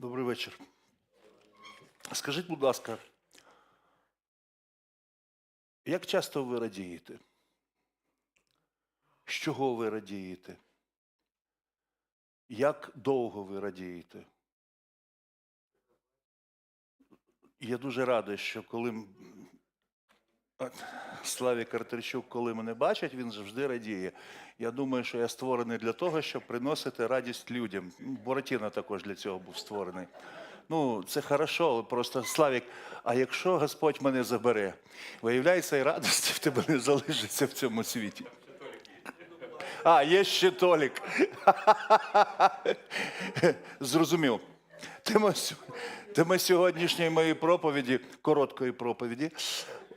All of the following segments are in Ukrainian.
Добрий вечір. Скажіть, будь ласка, як часто ви радієте? З чого ви радієте? Як довго ви радієте? Я дуже радий, що коли Славік Картерчук, коли мене бачить, він завжди радіє. Я думаю, що я створений для того, щоб приносити радість людям. Буратіно також для цього був створений. Ну, це хорошо, просто Славік, а якщо Господь мене забере, виявляється, і радості в тебе не залишиться в цьому світі. А, є ще Толік. Зрозумів. Тема, тема сьогоднішньої моєї проповіді, короткої проповіді,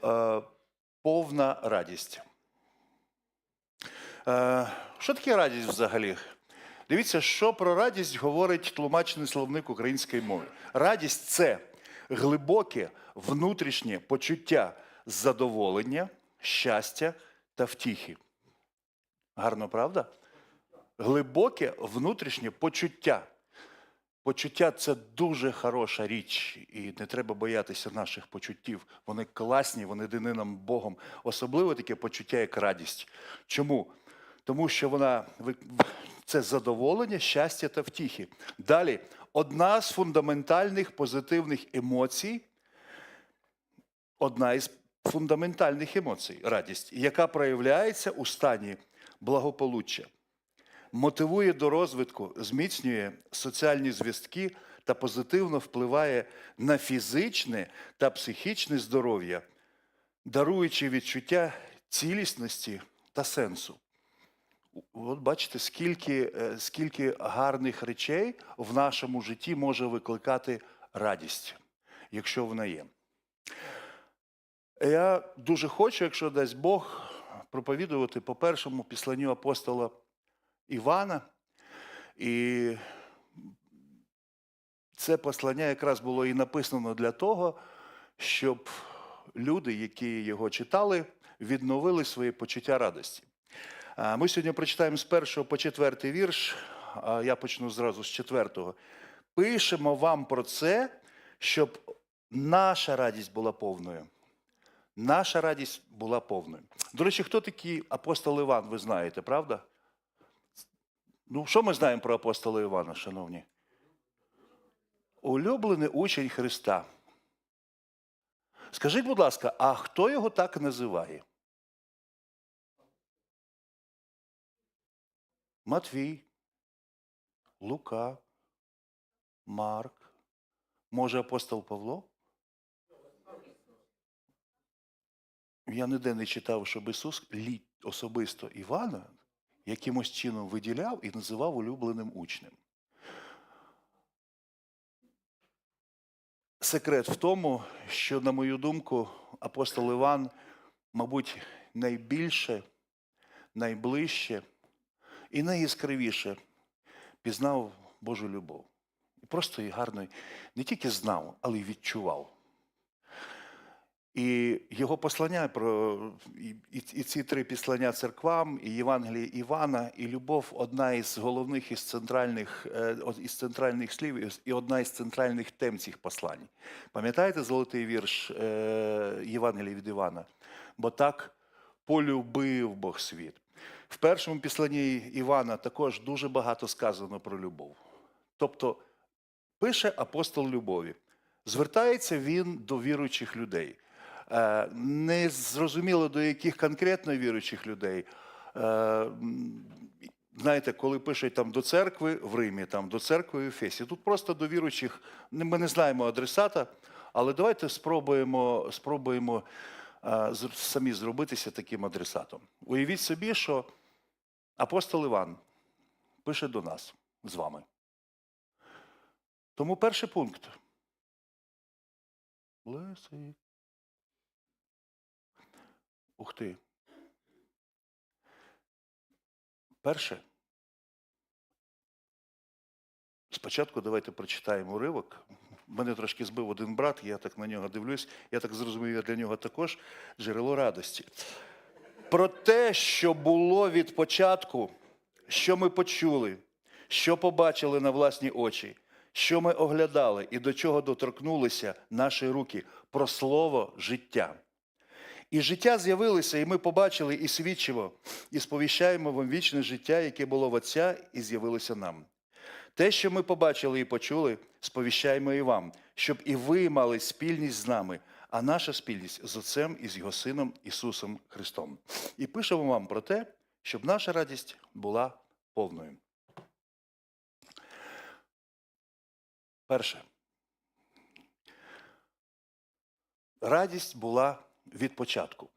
е, повна радість. Е, що таке радість взагалі? Дивіться, що про радість говорить тлумачений словник української мови. Радість це глибоке внутрішнє почуття задоволення, щастя та втіхи. Гарно, правда? Глибоке внутрішнє почуття. Почуття це дуже хороша річ, і не треба боятися наших почуттів. Вони класні, вони дані нам Богом. Особливо таке почуття, як радість. Чому? Тому що вона це задоволення, щастя та втіхи. Далі, одна з фундаментальних позитивних емоцій, одна із фундаментальних емоцій радість, яка проявляється у стані благополуччя мотивує до розвитку, зміцнює соціальні зв'язки та позитивно впливає на фізичне та психічне здоров'я, даруючи відчуття цілісності та сенсу. От бачите, скільки, е, скільки гарних речей в нашому житті може викликати радість, якщо вона є. Я дуже хочу, якщо дасть Бог, проповідувати по першому післанню апостола Івана. І це послання якраз було і написано для того, щоб люди, які його читали, відновили своє почуття радості. Ми сьогодні прочитаємо з першого по четвертий вірш. а Я почну зразу з четвертого. Пишемо вам про це, щоб наша радість була повною. Наша радість була повною. До речі, хто такий апостол Іван, ви знаєте, правда? Ну, що ми знаємо про апостола Івана, шановні? Улюблений учень Христа. Скажіть, будь ласка, а хто його так називає? Матвій, Лука, Марк. Може, апостол Павло? Я ніде не читав, щоб Ісус особисто Івана якимось чином виділяв і називав улюбленим учнем. Секрет в тому, що, на мою думку, апостол Іван, мабуть, найбільше, найближче і найяскравіше пізнав Божу любов. І просто і гарно не тільки знав, але й відчував. І його послання про і, і, ці три післання церквам, і Євангеліє Івана, і любов одна із головних із центральних, е, із центральних слів, і- одна із центральних тем цих послань. Пам'ятаєте золотий вірш е, Євангелія від Івана? Бо так полюбив Бог світ. В першому післанні Івана також дуже багато сказано про любов. Тобто пише апостол любові. Звертається він до віруючих людей. Е, Не зрозуміло до яких конкретно віруючих людей. Е, Знаєте, коли пишуть там до церкви в Римі, там до церкви в Ефесі, тут просто до віруючих, ми не знаємо адресата, але давайте спробуємо, спробуємо е, з- самі зробитися таким адресатом. Уявіть собі, що апостол Іван пише до нас з вами. Тому перший пункт. Лесик. Ух ти. Перше. Спочатку давайте прочитаємо уривок. Мене трошки збив один брат, я так на нього дивлюсь. Я так зрозумів, я для нього також джерело радості. Про те, що було від початку, що ми почули, що побачили на власні очі, що ми оглядали і до чого доторкнулися наші руки про слово життя. І життя з'явилося, і ми побачили і свідчимо, і сповіщаємо вам вічне життя, яке було в Отця, і з'явилося нам. Те, що ми побачили і почули, сповіщаємо і вам, щоб і ви мали спільність з нами, а наша спільність з Отцем і з Його Сином Ісусом Христом. І пишемо вам про те, щоб наша радість була повною. Перше. Радість була від початку.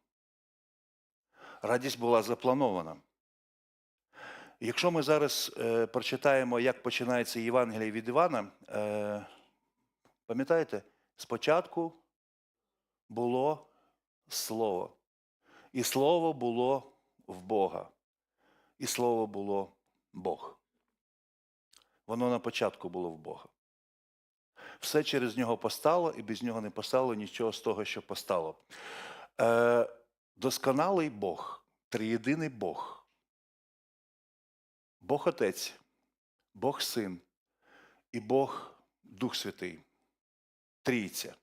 Радість була запланована. Якщо ми зараз е, прочитаємо, як починається Євангеліє від Івана, е, пам'ятаєте, спочатку було Слово. І Слово було в Бога. І Слово було Бог. Воно на початку було в Бога. Все через нього постало, і без нього не постало нічого з того, що постало. Е, досконалий Бог, триєдиний Бог. Бог Отець, Бог Син і Бог Дух Святий. Трійця.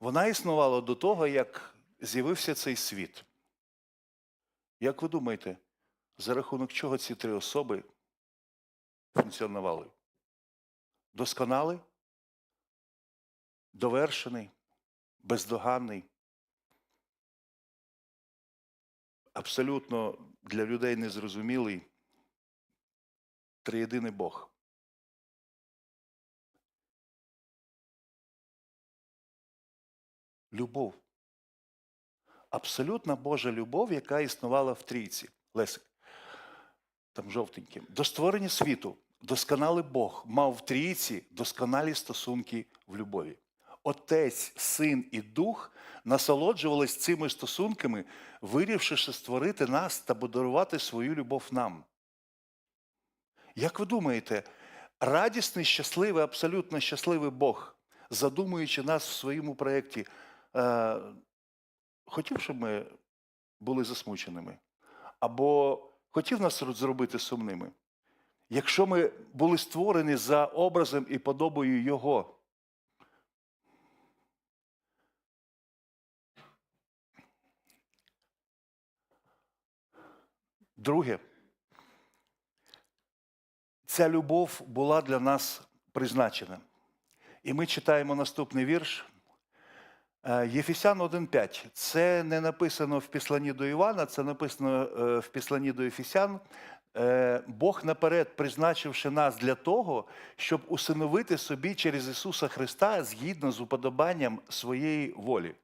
Вона існувала до того, як з'явився цей світ. Як ви думаєте, за рахунок чого ці три особи функціонували? Досконалий, довершений, бездоганний, абсолютно для людей незрозумілий триєдиний Бог. Любов. Абсолютна Божа любов, яка існувала в трійці. Лесик, там жовтеньким. До створення світу досконалий Бог мав в трійці досконалі стосунки в любові. Отець, син і дух насолоджувались цими стосунками, вирішивши створити нас та подарувати свою любов нам. Як ви думаєте, радісний, щасливий, абсолютно щасливий Бог, задумуючи нас в своєму проєкті, е, хотів, щоб ми були засмученими? Або хотів нас зробити сумними? Якщо ми були створені за образом і подобою Його, Друге, ця любов була для нас призначена. І ми читаємо наступний вірш. Е, Єфесян 1.5. Це не написано в післанні до Івана, це написано е, в післанні до Ефесян. Е, Бог наперед призначивши нас для того, щоб усиновити собі через Ісуса Христа згідно з уподобанням своєї волі.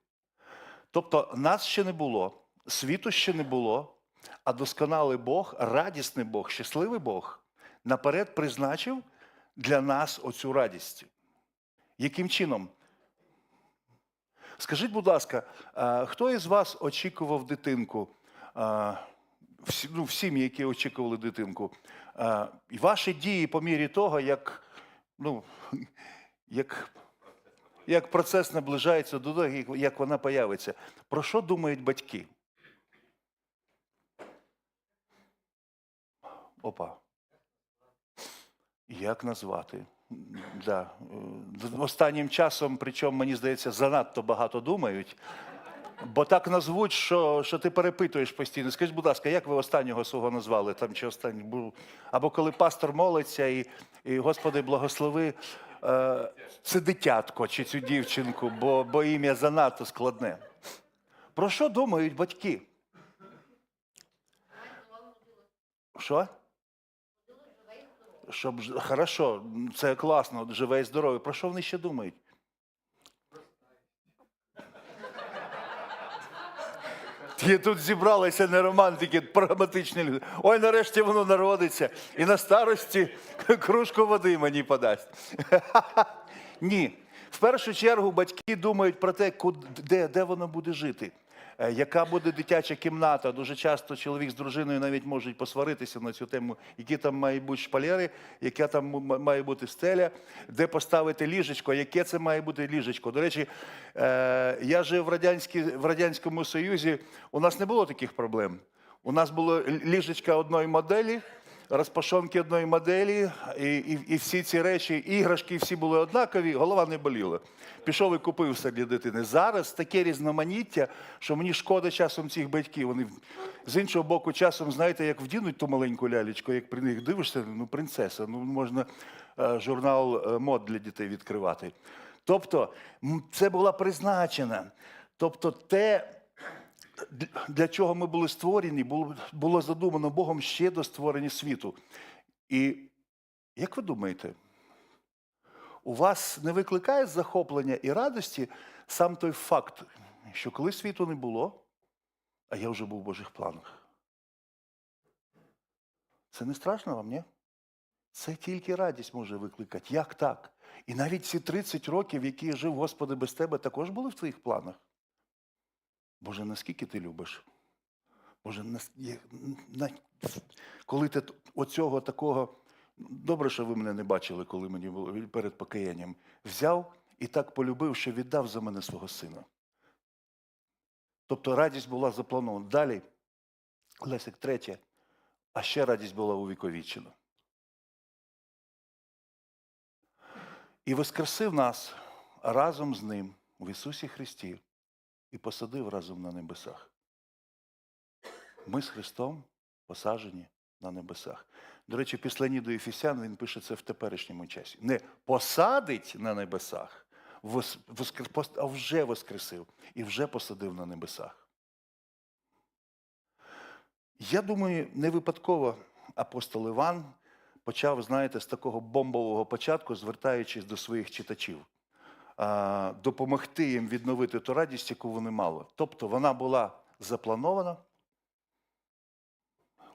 Тобто нас ще не було, світу ще не було, а досконалий Бог, радісний Бог, щасливий Бог наперед призначив для нас оцю радість. Яким чином? Скажіть, будь ласка, хто із вас очікував дитинку? всі- Ну, в які очікували дитинку. І ваші дії по мірі того, як, ну, як, як процес наближається до того, як вона появиться. Про що думають батьки? Опа. Як назвати? Да. е, Останнім часом, причому, мені здається, занадто багато думають. Бо так назвуть, що, що ти перепитуєш постійно. Скажіть, будь ласка, як ви останнього свого назвали? Там чи останній? Або коли пастор молиться і, і Господи, благослови е, це дитятко чи цю дівчинку, бо, бо ім'я занадто складне. Про що думають батьки? Що? Щоб хорошо, це класно, живе і здорове. Про що вони ще думають? Ті тут зібралися не романтики, прагматичні люди. Ой, нарешті воно народиться. І на старості кружку води мені подасть. Ні. В першу чергу батьки думають про те, де, де воно буде жити. Е, Яка буде дитяча кімната? Дуже часто чоловік з дружиною навіть можуть посваритися на цю тему, які там мають бути шпалери, яка там має бути стеля, де поставити ліжечко, яке це має бути ліжечко. До речі, е, я жив в, Радянській, в Радянському Союзі, у нас не було таких проблем. У нас було ліжечка одної моделі, розпашонки одної моделі, і, і, і всі ці речі, іграшки всі були однакові, голова не боліла. Пішов і купив все для дитини. Зараз таке різноманіття, що мені шкода часом цих батьків. Вони з іншого боку, часом, знаєте, як вдінуть ту маленьку лялечку, як при них дивишся, ну принцеса, ну можна е, журнал е, мод для дітей відкривати. Тобто, це була призначена. Тобто, те, для чого ми були створені, було, задумано Богом ще до створення світу. І як ви думаєте, у вас не викликає захоплення і радості сам той факт, що коли світу не було, а я вже був в Божих планах? Це не страшно вам, ні? Це тільки радість може викликати. Як так? І навіть ці 30 років, які я жив, Господи, без тебе, також були в твоїх планах. Боже, наскільки ти любиш? Боже, коли ти оцього такого, добре, що ви мене не бачили, коли мені було перед покаянням, взяв і так полюбив, що віддав за мене свого сина. Тобто радість була запланована. Далі, Лесик, третє, а ще радість була увіковічена. І воскресив нас разом з ним в Ісусі Христі і посадив разом на небесах. Ми з Христом посаджені на небесах. До речі, після до Ефесян він пише це в теперішньому часі. Не посадить на небесах, а вже воскресив і вже посадив на небесах. Я думаю, не випадково апостол Іван почав, знаєте, з такого бомбового початку, звертаючись до своїх читачів, допомогти їм відновити ту радість, яку вони мали. Тобто вона була запланована.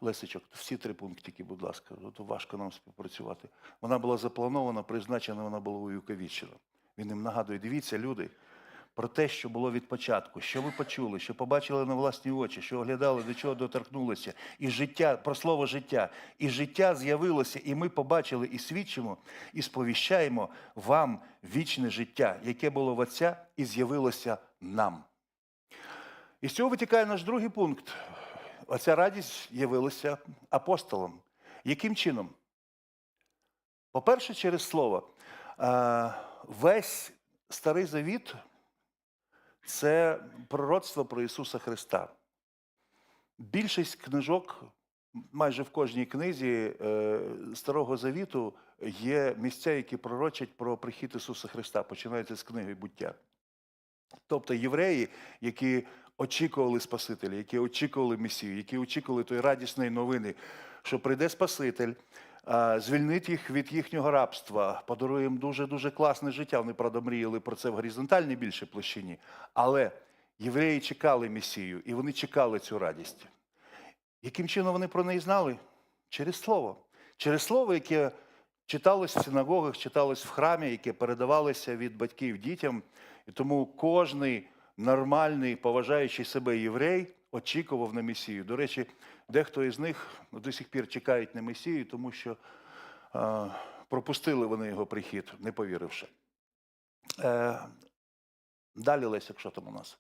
Лесичок, всі три пунктики, будь ласка, то важко нам співпрацювати. Вона була запланована, призначена, вона була увіковічена. Він їм нагадує, дивіться, люди, про те, що було від початку, що ви почули, що побачили на власні очі, що оглядали, до чого доторкнулися, і життя, про слово життя, і життя з'явилося, і ми побачили, і свідчимо, і сповіщаємо вам вічне життя, яке було в Отця і з'явилося нам. І з цього витікає наш другий пункт. Оця радість явилася апостолом. Яким чином? По-перше, через слово. Весь старий завіт це пророцтво про Ісуса Христа. Більшість книжок, майже в кожній книзі е, Старого Завіту є місця, які пророчать про прихід Ісуса Христа, починається з книги буття. Тобто євреї, які очікували Спасителя, які очікували Месію, які очікували тої радісної новини, що прийде Спаситель, а, звільнить їх від їхнього рабства, подарує їм дуже-дуже класне життя. Вони, правда, мріяли про це в горизонтальній більше площині. Але євреї чекали Месію, і вони чекали цю радість. Яким чином вони про неї знали? Через слово. Через слово, яке читалось в синагогах, читалось в храмі, яке передавалося від батьків дітям. І тому кожний нормальний, поважаючий себе єврей очікував на Месію. До речі, дехто із них до сих пір чекають на Месію, тому що е, пропустили вони його прихід, не повіривши. Е, далі, Лесик, що там у нас?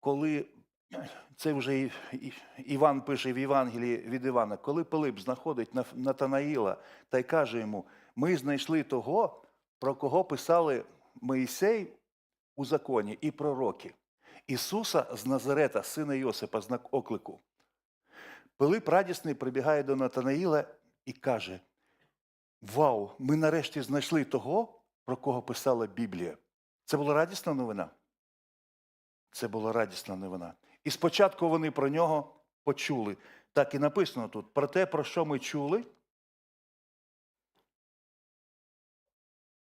Коли це вже Іван пише в Євангелії від Івана, коли Пилип знаходить Натанаїла та й каже йому: ми знайшли того, про кого писали Моїсей у законі і пророки, Ісуса з Назарета, сина Йосипа, знак оклику. Пилип радісний прибігає до Натанаїла і каже: Вау, ми нарешті знайшли того, про кого писала Біблія. Це була радісна новина. Це була радісна новина. І спочатку вони про нього почули. Так і написано тут. Про те, про що ми чули.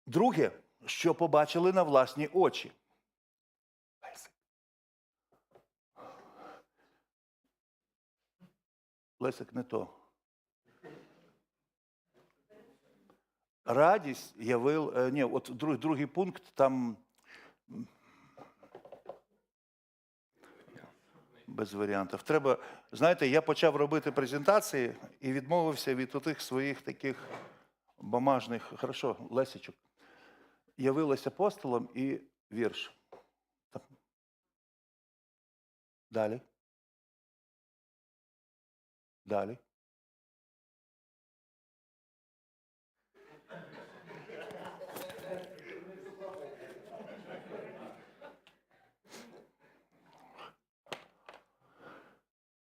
Друге, що побачили на власні очі. Лесик. Не то. Радість явив. е, Ні, от друг, другий пункт там. Без варіантів. Треба, знаєте, я почав робити презентації і відмовився від отих своїх таких бумажних. Хорошо, Лесичок. Явилась апостолом і вірш. Далі. Далі.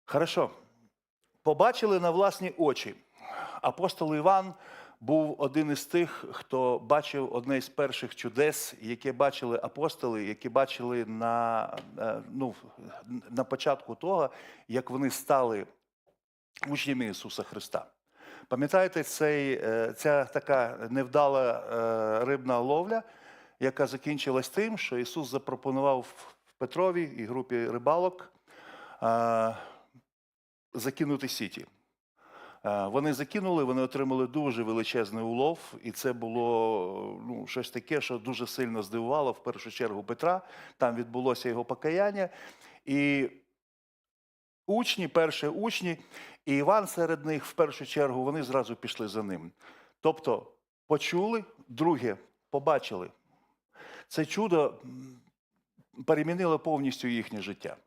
Хорошо. Побачили на власні очі. Апостол Іван був один із тих, хто бачив одне із перших чудес, яке бачили апостоли, які бачили на, е, ну, на початку того, як вони стали учнями Ісуса Христа. Пам'ятаєте, цей, е, ця така невдала е, рибна ловля, яка закінчилась тим, що Ісус запропонував Петрові і групі рибалок закинути сіті. Е, Вони закинули, вони отримали дуже величезний улов, і це було ну, щось таке, що дуже сильно здивувало в першу чергу Петра. Там відбулося його покаяння. І учні, перші учні, і Іван серед них в першу чергу вони зразу пішли за ним. Тобто почули, друге, побачили. Це чудо перемінило повністю їхнє життя.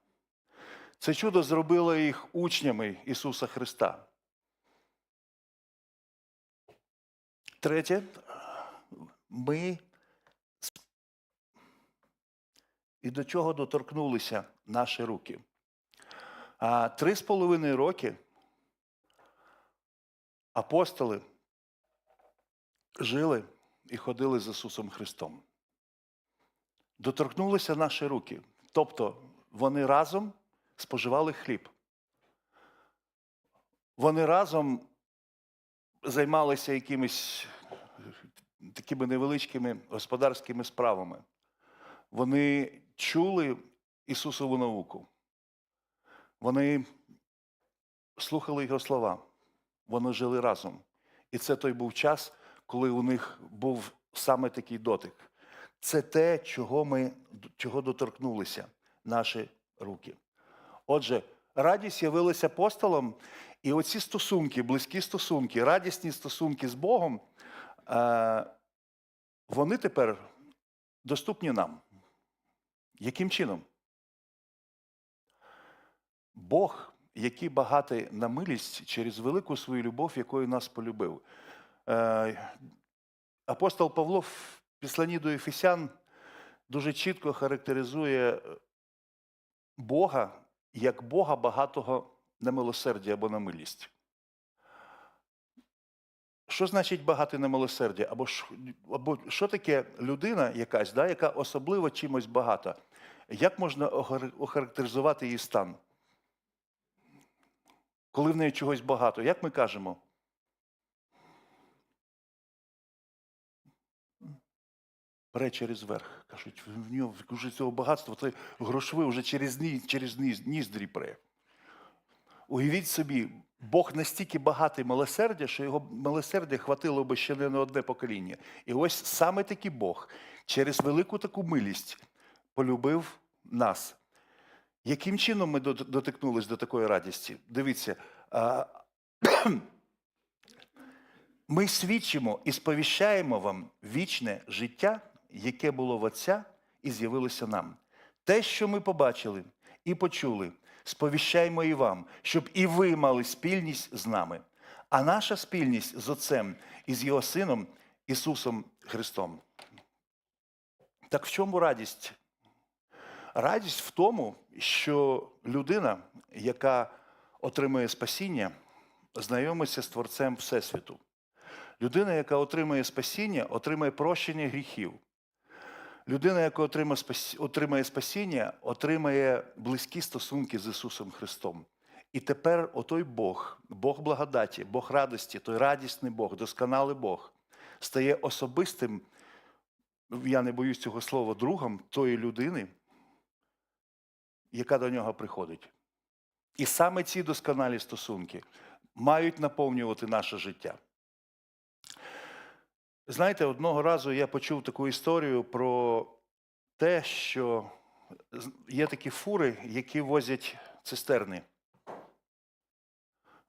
Це чудо зробило їх учнями Ісуса Христа. Третє, ми і до чого доторкнулися наші руки. Три з половиною роки апостоли жили і ходили з Ісусом Христом. Доторкнулися наші руки. Тобто вони разом споживали хліб. Вони разом займалися якимись такими невеличкими господарськими справами. Вони чули Ісусову науку. Вони слухали Його слова. Вони жили разом. І це той був час, коли у них був саме такий дотик. Це те, чого ми чого доторкнулися наші руки. Отже, радість явилася апостолом, і оці стосунки, близькі стосунки, радісні стосунки з Богом, е, вони тепер доступні нам. Яким чином? Бог, який багатий на милість через велику свою любов, якою нас полюбив. Е, Апостол Павло в післанні до Ефесян дуже чітко характеризує Бога як Бога багатого на милосердя або на милість. Що значить багатий на милосердя? Або, або що таке людина якась, да, яка особливо чимось багата? Як можна охарактеризувати її стан? Коли в неї чогось багато, як ми кажемо? Бере через верх. Кажуть, в нього вже цього багатства, це грошове вже через, ні, через ні- ніздрі пре. Уявіть собі, Бог настільки багатий милосердя, що його милосердя хватило би ще не на одне покоління. І ось саме такий Бог через велику таку милість полюбив нас. Яким чином ми дот- дотикнулись до такої радісті? Дивіться, ми свідчимо і сповіщаємо вам вічне життя, яке було в Отця і з'явилося нам. Те, що ми побачили і почули, сповіщаємо і вам, щоб і ви мали спільність з нами. А наша спільність з Отцем і з Його Сином Ісусом Христом. Так в чому радість? Радість в тому, що людина, яка отримує спасіння, знайомиться з Творцем Всесвіту. Людина, яка отримує спасіння, отримує прощення гріхів. Людина, яка отримує спасіння, отримає близькі стосунки з Ісусом Христом. І тепер отой Бог, Бог благодаті, Бог радості, той радісний Бог, досконалий Бог, стає особистим, я не боюсь цього слова, другом тої людини, яка до нього приходить. І саме ці досконалі стосунки мають наповнювати наше життя. Знаєте, одного разу я почув таку історію про те, що є такі фури, які возять цистерни.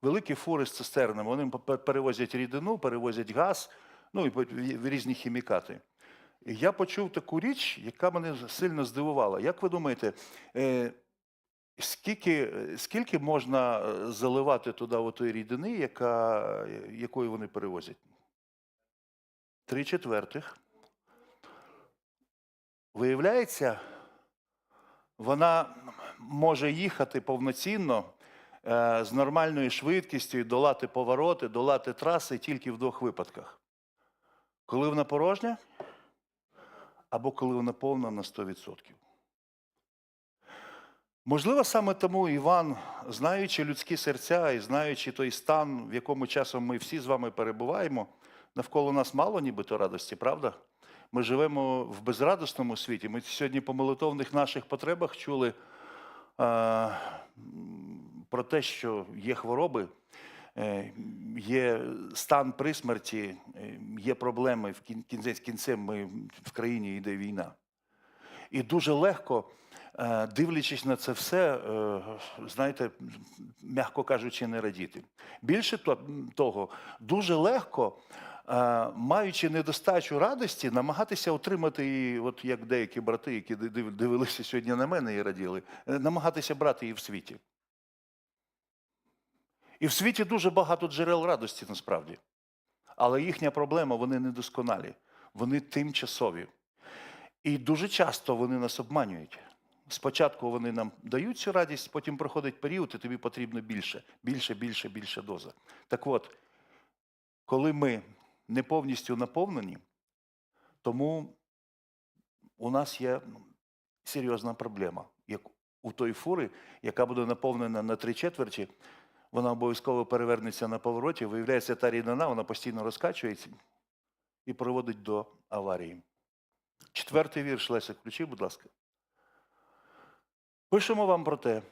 Великі фури з цистернами. Вони перевозять рідину, перевозять газ, ну і різні хімікати. Я почув таку річ, яка мене сильно здивувала. Як ви думаєте, е, Скільки, скільки можна е, заливати туди отої рідини, яка, якою вони перевозять? Три четвертих. Виявляється, вона може їхати повноцінно е, з нормальною швидкістю долати повороти, долати траси тільки в двох випадках. Коли вона порожня, або коли вона повна на 100%. Можливо, саме тому Іван, знаючи людські серця і знаючи той стан, в якому часом ми всі з вами перебуваємо, навколо нас мало нібито радості, правда? Ми живемо в безрадосному світі. Ми сьогодні по молитовних наших потребах чули е, про те, що є хвороби, е, є стан при смерті, е, є проблеми в кін- кінець кінцем. Ми в країні йде війна. І дуже легко, е, дивлячись на це все, е, знаєте, м'яко кажучи, не радіти. Більше того, дуже легко, маючи недостачу радості, намагатися отримати її, от як деякі брати, які дивилися сьогодні на мене і раділи, е, намагатися брати її в світі. І в світі дуже багато джерел радості насправді. Але їхня проблема, вони недосконалі, вони тимчасові. І дуже часто вони нас обманюють. Спочатку вони нам дають цю радість, потім проходить період, і тобі потрібно більше, більше, більше, більше доза. Так от, коли ми не повністю наповнені, тому у нас є ну, серйозна проблема. Як у той фури, яка буде наповнена на три четверті, вона обов'язково перевернеться на повороті, виявляється, та рідина, вона постійно розкачується і приводить до аварії. Четвертий вірш, Леся, включи, будь ласка. Пишемо вам про те,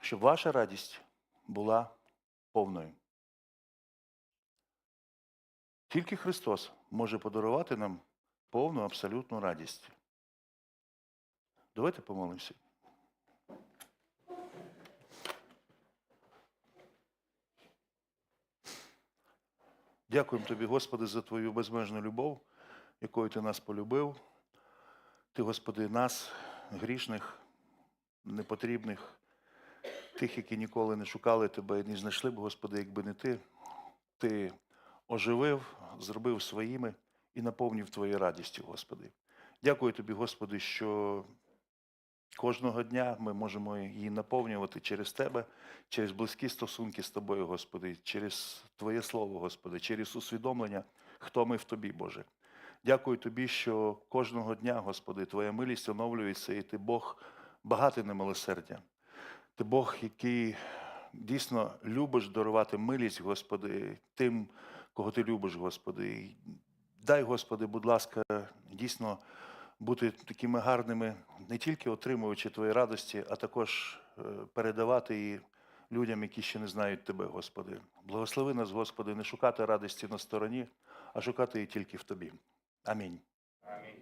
щоб ваша радість була повною. Тільки Христос може подарувати нам повну абсолютну радість. Давайте помолимося. Дякуємо тобі, Господи, за твою безмежну любов, якою ти нас полюбив. Ти, Господи, нас, грішних, непотрібних, тих, які ніколи не шукали тебе і не знайшли б, Господи, якби не ти. Ти оживив, зробив своїми і наповнив Твоєю радістю, Господи. Дякую Тобі, Господи, що кожного дня ми можемо її наповнювати через Тебе, через близькі стосунки з Тобою, Господи, через Твоє Слово, Господи, через усвідомлення, хто ми в Тобі, Боже. Дякую Тобі, що кожного дня, Господи, Твоя милість оновлюється, і Ти Бог багатий на милосердя. Ти Бог, який дійсно любиш дарувати милість, Господи, тим, кого ти любиш, Господи. Дай, Господи, будь ласка, дійсно бути такими гарними, не тільки отримуючи Твої радості, а також е, передавати її людям, які ще не знають Тебе, Господи. Благослови нас, Господи, не шукати радості на стороні, а шукати її тільки в Тобі. Амінь. Амінь.